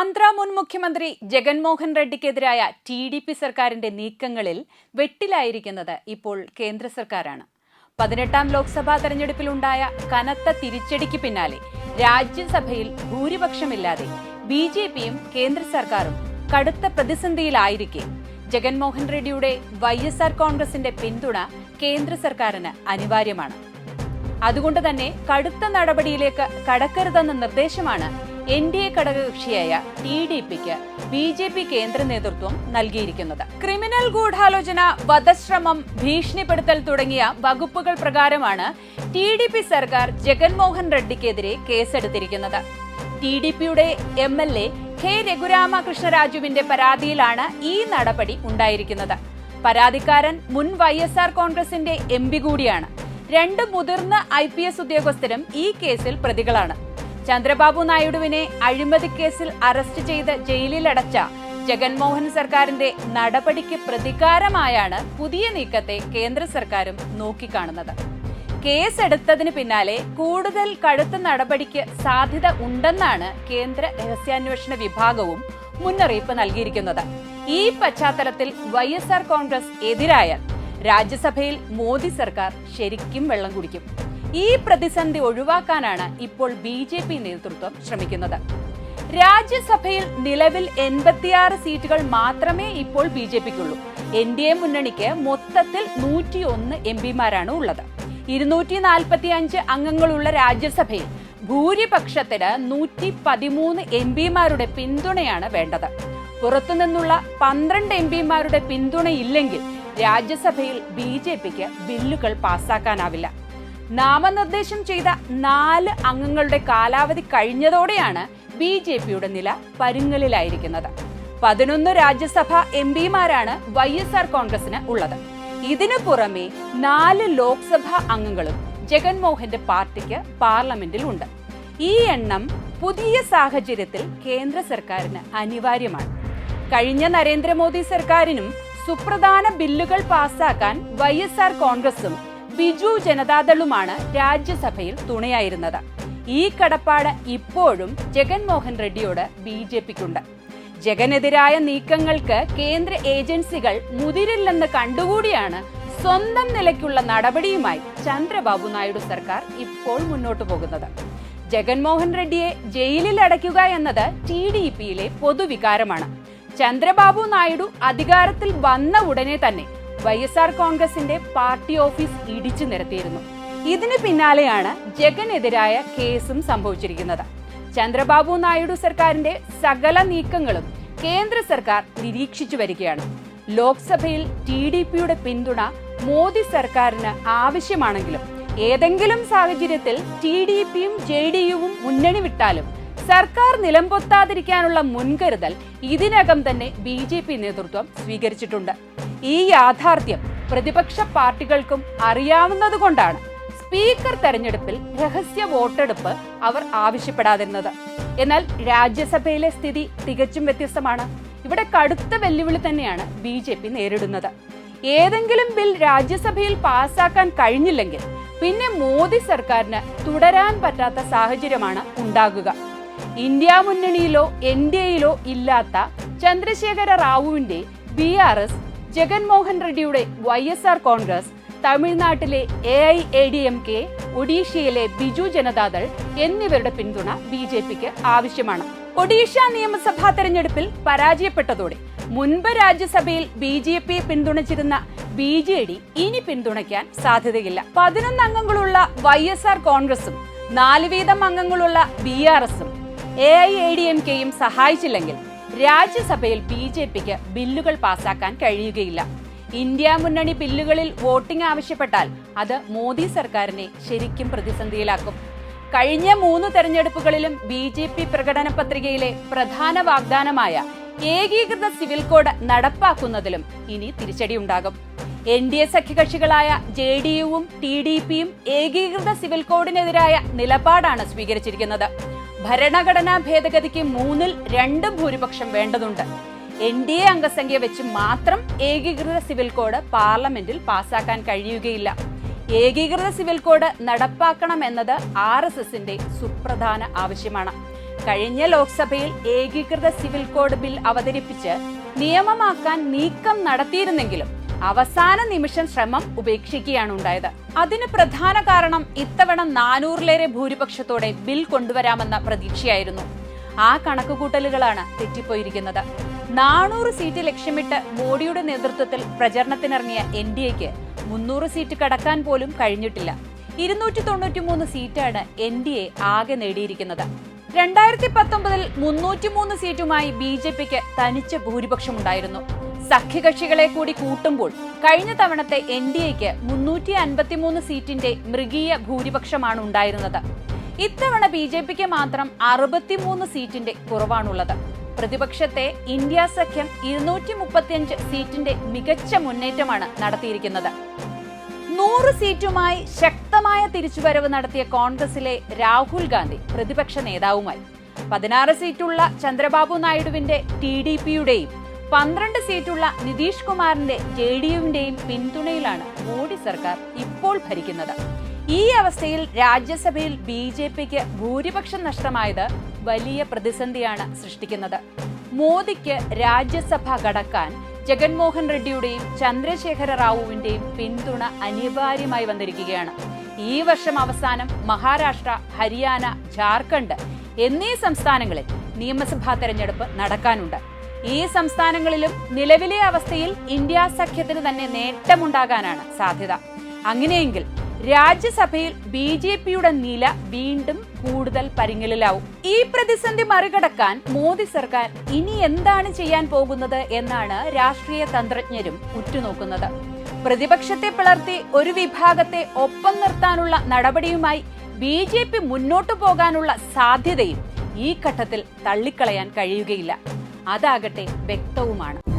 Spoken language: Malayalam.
ആന്ധ്ര മുൻ മുഖ്യമന്ത്രി ജഗൻമോഹൻ റെഡ്ഡിക്കെതിരായ ടി ഡി പി സർക്കാരിന്റെ നീക്കങ്ങളിൽ വെട്ടിലായിരിക്കുന്നത് ഇപ്പോൾ കേന്ദ്ര സർക്കാരാണ്. പതിനെട്ടാം ലോക്സഭാ തെരഞ്ഞെടുപ്പിലുണ്ടായ കനത്ത തിരിച്ചടിക്ക് പിന്നാലെ രാജ്യസഭയിൽ ഭൂരിപക്ഷമില്ലാതെ ബി ജെ പിയും കേന്ദ്ര സർക്കാരും കടുത്ത പ്രതിസന്ധിയിലായിരിക്കെ. ജഗൻമോഹൻ റെഡ്ഡിയുടെ വൈ എസ് ആർ കോൺഗ്രസിന്റെ പിന്തുണ കേന്ദ്ര സർക്കാരിന് അനിവാര്യമാണ്. അതുകൊണ്ട് തന്നെ കടുത്ത നടപടിയിലേക്ക് കടക്കരുതെന്ന നിർദ്ദേശമാണ് എൻ ഡി എ ഘടകകക്ഷിയായ ടി ഡി പിക്ക് ബി ജെ പി കേന്ദ്ര നേതൃത്വം നൽകിയിരിക്കുന്നത്. ക്രിമിനൽ ഗൂഢാലോചന വധശ്രമം ഭീഷണിപ്പെടുത്തൽ തുടങ്ങിയ വകുപ്പുകൾ പ്രകാരമാണ് ടി ഡി പി സർക്കാർ ജഗൻമോഹൻ റെഡ്ഡിക്കെതിരെ കേസെടുത്തിരിക്കുന്നത്. ടി ഡി പിയുടെ എം എൽ എ കെ രഘുരാമകൃഷ്ണരാജുവിന്റെ പരാതിയിലാണ് ഈ നടപടി ഉണ്ടായിരിക്കുന്നത്. പരാതിക്കാരൻ മുൻ വൈ എസ് ആർ കോൺഗ്രസിന്റെ എം പി കൂടിയാണ്. രണ്ട് മുതിർന്ന ഐ പി എസ് ഉദ്യോഗസ്ഥരും ഈ കേസിൽ പ്രതികളാണ്. ചന്ദ്രബാബു നായിഡുവിനെ അഴിമതി കേസിൽ അറസ്റ്റ് ചെയ്ത് ജയിലിലടച്ച ജഗൻമോഹൻ സർക്കാരിന്റെ നടപടിക്ക് പ്രതികാരമായാണ് പുതിയ നീക്കത്തെ കേന്ദ്ര സർക്കാരും നോക്കിക്കാണുന്നത്. കേസെടുത്തതിന് പിന്നാലെ കൂടുതൽ കടുത്ത നടപടിക്ക് സാധ്യത ഉണ്ടെന്നാണ് കേന്ദ്ര രഹസ്യാന്വേഷണ വിഭാഗവും മുന്നറിയിപ്പ് നൽകിയിരിക്കുന്നത്. ഈ പശ്ചാത്തലത്തിൽ വൈ എസ് ആർ കോൺഗ്രസ് എതിരായാൽ രാജ്യസഭയിൽ മോദി സർക്കാർ ശരിക്കും വെള്ളം കുടിക്കും. ഈ പ്രതിസന്ധി ഒഴിവാക്കാനാണ് ഇപ്പോൾ ബി ജെ പി നേതൃത്വം ശ്രമിക്കുന്നത്. രാജ്യസഭയിൽ നിലവിൽ എൺപത്തിയാറ് സീറ്റുകൾ മാത്രമേ ഇപ്പോൾ ബി ജെ പിക്കുള്ളൂ. എൻ ഡി എ മുന്നണിക്ക് മൊത്തത്തിൽ നൂറ്റിയൊന്ന് എം പിമാരാണ് ഉള്ളത്. ഇരുന്നൂറ്റി നാൽപ്പത്തി അഞ്ച് അംഗങ്ങളുള്ള രാജ്യസഭയിൽ ഭൂരിപക്ഷത്തിന് നൂറ്റി പതിമൂന്ന് എം പിമാരുടെ പിന്തുണയാണ് വേണ്ടത്. പുറത്തുനിന്നുള്ള പന്ത്രണ്ട് എം പിമാരുടെ പിന്തുണയില്ലെങ്കിൽ രാജ്യസഭയിൽ ബി ജെ പിക്ക് ബില്ലുകൾ പാസാക്കാനാവില്ല. നാമനിർദ്ദേശം ചെയ്ത നാല് അംഗങ്ങളുടെ കാലാവധി കഴിഞ്ഞതോടെയാണ് ബി ജെ പിയുടെ നില പരുങ്ങലിലായിരിക്കുന്നത്. പതിനൊന്ന് രാജ്യസഭ എം പിമാരാണ് വൈ എസ് ആർ കോൺഗ്രസിന് ഉള്ളത്. ഇതിനു പുറമെ നാല് ലോക്സഭാ അംഗങ്ങളും ജഗൻമോഹന്റെ പാർട്ടിക്ക് പാർലമെന്റിൽ ഉണ്ട് ഈ എണ്ണം പുതിയ സാഹചര്യത്തിൽ കേന്ദ്ര സർക്കാരിന് അനിവാര്യമാണ്. കഴിഞ്ഞ നരേന്ദ്രമോദി സർക്കാരിനും സുപ്രധാന ബില്ലുകൾ പാസാക്കാൻ വൈ എസ് ആർ കോൺഗ്രസും ബിജു ജനതാദളുമാണ് രാജ്യസഭയിൽ തുണയായിരുന്നത്. ഈ കടപ്പാട് ഇപ്പോഴും ജഗൻമോഹൻ റെഡ്ഡിയോട് ബി ജെ പിക്കുണ്ട് ജഗനെതിരായ നീക്കങ്ങൾക്ക് കേന്ദ്ര ഏജൻസികൾ മുതിരില്ലെന്ന് കണ്ടുകൂടിയാണ് സ്വന്തം നിലയ്ക്കുള്ള നടപടിയുമായി ചന്ദ്രബാബു നായിഡു സർക്കാർ ഇപ്പോൾ മുന്നോട്ടു പോകുന്നത്. ജഗൻമോഹൻ റെഡ്ഡിയെ ജയിലിൽ അടയ്ക്കുക എന്നത് ടി ഡി പിയിലെ പൊതുവികാരമാണ്. ചന്ദ്രബാബു നായിഡു അധികാരത്തിൽ വന്ന ഉടനെ തന്നെ വൈ എസ് ആർ കോൺഗ്രസിന്റെ പാർട്ടി ഓഫീസ് ഇടിച്ചു നിരത്തിയിരുന്നു. ഇതിന് പിന്നാലെയാണ് ജഗനെതിരായ കേസും സംഭവിച്ചിരിക്കുന്നത്. ചന്ദ്രബാബു നായിഡു സർക്കാരിന്റെ സകല നീക്കങ്ങളും കേന്ദ്ര സർക്കാർ നിരീക്ഷിച്ചു വരികയാണ്. ലോക്സഭയിൽ ടി ഡി പിയുടെ പിന്തുണ മോദി സർക്കാരിന് ആവശ്യമാണെങ്കിലും ഏതെങ്കിലും സാഹചര്യത്തിൽ ടി ഡി പിയും ജെ ഡി യുവും മുന്നണി വിട്ടാലും സർക്കാർ നിലംപൊത്താതിരിക്കാനുള്ള മുൻകരുതൽ ഇതിനകം തന്നെ ബി ജെ പി നേതൃത്വം സ്വീകരിച്ചിട്ടുണ്ട്. ഈ യാഥാർത്ഥ്യം പ്രതിപക്ഷ പാർട്ടികൾക്കും അറിയാവുന്നതുകൊണ്ടാണ് സ്പീക്കർ തെരഞ്ഞെടുപ്പിൽ രഹസ്യ വോട്ടെടുപ്പ് അവർ ആവശ്യപ്പെടാതിരുന്നത്. എന്നാൽ രാജ്യസഭയിലെ സ്ഥിതി തികച്ചും വ്യത്യസ്തമാണ്. ഇവിടെ കടുത്ത വെല്ലുവിളി തന്നെയാണ് ബി ജെ പി നേരിടുന്നത്. ഏതെങ്കിലും ബിൽ രാജ്യസഭയിൽ പാസാക്കാൻ കഴിഞ്ഞില്ലെങ്കിൽ പിന്നെ മോദി സർക്കാരിന് തുടരാൻ പറ്റാത്ത സാഹചര്യമാണ് ഉണ്ടാകുക. ഇന്ത്യ മുന്നണിയിലോ എൻ ഡി എയിലോ ഇല്ലാത്ത ചന്ദ്രശേഖര റാവുവിന്റെ ബി ആർ എസ് ജഗൻമോഹൻ റെഡ്ഡിയുടെ വൈ എസ് ആർ കോൺഗ്രസ് തമിഴ്നാട്ടിലെ A I A D M K ഒഡീഷയിലെ ബിജു ജനതാദൾ എന്നിവരുടെ പിന്തുണ ബി ജെ പിക്ക് ആവശ്യമാണ്. ഒഡീഷ നിയമസഭാ തെരഞ്ഞെടുപ്പിൽ പരാജയപ്പെട്ടതോടെ മുൻപ് രാജ്യസഭയിൽ ബി ജെ പി പിന്തുണച്ചിരുന്ന ബി ജെ ഡി ഇനി പിന്തുണയ്ക്കാൻ സാധ്യതയില്ല. പതിനൊന്ന് അംഗങ്ങളുള്ള വൈ എസ് ആർ കോൺഗ്രസും നാല് വീതം അംഗങ്ങളുള്ള ബി ആർ എസും A I A D M കെയും സഹായിച്ചില്ലെങ്കിൽ രാജ്യസഭയിൽ ബി ജെ പിക്ക് ബില്ലുകൾ പാസാക്കാൻ കഴിയുകയില്ല. ഇന്ത്യ മുന്നണി ബില്ലുകളിൽ വോട്ടിംഗ് ആവശ്യപ്പെട്ടാൽ അത് മോദി സർക്കാരിനെ ശരിക്കും പ്രതിസന്ധിയിലാക്കും. കഴിഞ്ഞ മൂന്ന് തെരഞ്ഞെടുപ്പുകളിലും ബി ജെ പി പ്രകടന പത്രികയിലെ പ്രധാന വാഗ്ദാനമായ ഏകീകൃത സിവിൽ കോഡ് നടപ്പാക്കുന്നതിലും ഇനി തിരിച്ചടിയുണ്ടാകും. എൻ ഡി എ സഖ്യകക്ഷികളായ ജെ ഡി യുവും ടി ഡി പിയും ഏകീകൃത സിവിൽ കോഡിനെതിരായ നിലപാടാണ് സ്വീകരിച്ചിരിക്കുന്നത്. ഭരണഘടനാ ഭേദഗതിക്ക് മൂന്നിൽ രണ്ടും ഭൂരിപക്ഷം വേണ്ടതുണ്ട്. എൻ ഡി എ അംഗസംഖ്യ വെച്ച് മാത്രം ഏകീകൃത സിവിൽ കോഡ് പാർലമെന്റിൽ പാസാക്കാൻ കഴിയുകയില്ല. ഏകീകൃത സിവിൽ കോഡ് നടപ്പാക്കണമെന്നത് ആർ എസ് എസിന്റെ സുപ്രധാന ആവശ്യമാണ്. കഴിഞ്ഞ ലോക്സഭയിൽ ഏകീകൃത സിവിൽ കോഡ് ബിൽ അവതരിപ്പിച്ച് നിയമമാക്കാൻ നീക്കം നടത്തിയിരുന്നെങ്കിലും അവസാന നിമിഷം ശ്രമം ഉപേക്ഷിക്കുകയാണ് ഉണ്ടായത്. അതിന് പ്രധാന കാരണം ഇത്തവണ നാനൂറിലേറെ ഭൂരിപക്ഷത്തോടെ ബിൽ കൊണ്ടുവരാമെന്ന പ്രതീക്ഷയായിരുന്നു. ആ കണക്കുകൂട്ടലുകളാണ് തെറ്റിപ്പോയിരിക്കുന്നത്. നാനൂറ് സീറ്റ് ലക്ഷ്യമിട്ട് മോഡിയുടെ നേതൃത്വത്തിൽ പ്രചരണത്തിനിറങ്ങിയ എൻ ഡി എക്ക് മുന്നൂറ് സീറ്റ് കടക്കാൻ പോലും കഴിഞ്ഞിട്ടില്ല. ഇരുന്നൂറ്റി തൊണ്ണൂറ്റി മൂന്ന് സീറ്റാണ് എൻ ഡി എ ആകെ നേടിയിരിക്കുന്നത്. രണ്ടായിരത്തി പത്തൊമ്പതിൽ മുന്നൂറ്റിമൂന്ന് സീറ്റുമായി ബി ജെ പിക്ക് തനിച്ച് ഭൂരിപക്ഷമുണ്ടായിരുന്നു. സഖ്യകക്ഷികളെ കൂടി കൂട്ടുമ്പോൾ കഴിഞ്ഞ തവണത്തെ എൻ ഡി എക്ക് മുന്നൂറ്റി അൻപത്തിമൂന്ന് സീറ്റിന്റെ മൃഗീയ ഭൂരിപക്ഷമാണ് ഉണ്ടായിരുന്നത്. ഇത്തവണ ബി ജെ പിക്ക് മാത്രം അറുപത്തിമൂന്ന് സീറ്റിന്റെ കുറവാണുള്ളത്. പ്രതിപക്ഷത്തെ ഇന്ത്യ സഖ്യം ഇരുന്നൂറ്റി മുപ്പത്തിയഞ്ച് സീറ്റിന്റെ മികച്ച മുന്നേറ്റമാണ് നടത്തിയിരിക്കുന്നത്. നൂറ് സീറ്റുമായി ശക്തമായ തിരിച്ചുവരവ് നടത്തിയ കോൺഗ്രസിലെ രാഹുൽ ഗാന്ധി പ്രതിപക്ഷ നേതാവുമായി. പതിനാറ് സീറ്റുള്ള ചന്ദ്രബാബു നായിഡുവിന്റെ ടി ഡി പിയുടെയും പന്ത്രണ്ട് സീറ്റുള്ള നിതീഷ് കുമാറിന്റെ ജെ ഡി യുവിന്റെയും പിന്തുണയിലാണ് മോഡി സർക്കാർ ഇപ്പോൾ ഭരിക്കുന്നത്. ഈ അവസ്ഥയിൽ രാജ്യസഭയിൽ ബി ജെ പിക്ക് ഭൂരിപക്ഷം നഷ്ടമായത് വലിയ പ്രതിസന്ധിയാണ് സൃഷ്ടിക്കുന്നത്. മോദിക്ക് രാജ്യസഭ കടക്കാൻ ജഗൻമോഹൻ റെഡ്ഡിയുടെയും ചന്ദ്രശേഖര റാവുവിന്റെയും പിന്തുണ അനിവാര്യമായി വന്നിരിക്കുകയാണ്. ഈ വർഷം അവസാനം മഹാരാഷ്ട്ര ഹരിയാന ജാർഖണ്ഡ് എന്നീ സംസ്ഥാനങ്ങളിൽ നിയമസഭാ തെരഞ്ഞെടുപ്പ് നടക്കാനുണ്ട്. ഈ സംസ്ഥാനങ്ങളിലും നിലവിലെ അവസ്ഥയിൽ ഇന്ത്യ സഖ്യത്തിന് തന്നെ നേട്ടമുണ്ടാകാനാണ് സാധ്യത. അങ്ങനെയെങ്കിൽ രാജ്യസഭയിൽ ബി ജെ പിയുടെ നില വീണ്ടും കൂടുതൽ പരിങ്ങലിലാവും. ഈ പ്രതിസന്ധി മറികടക്കാൻ മോദി സർക്കാർ ഇനി എന്താണ് ചെയ്യാൻ പോകുന്നത് എന്നാണ് രാഷ്ട്രീയ തന്ത്രജ്ഞരും ഉറ്റുനോക്കുന്നത്. പ്രതിപക്ഷത്തെ പിളർത്തി ഒരു വിഭാഗത്തെ ഒപ്പം നിർത്താനുള്ള നടപടിയുമായി ബി ജെ പി മുന്നോട്ടു പോകാനുള്ള സാധ്യതയും ഈ ഘട്ടത്തിൽ തള്ളിക്കളയാൻ കഴിയുകയില്ല. അതാകട്ടെ വ്യക്തവുമാണ്.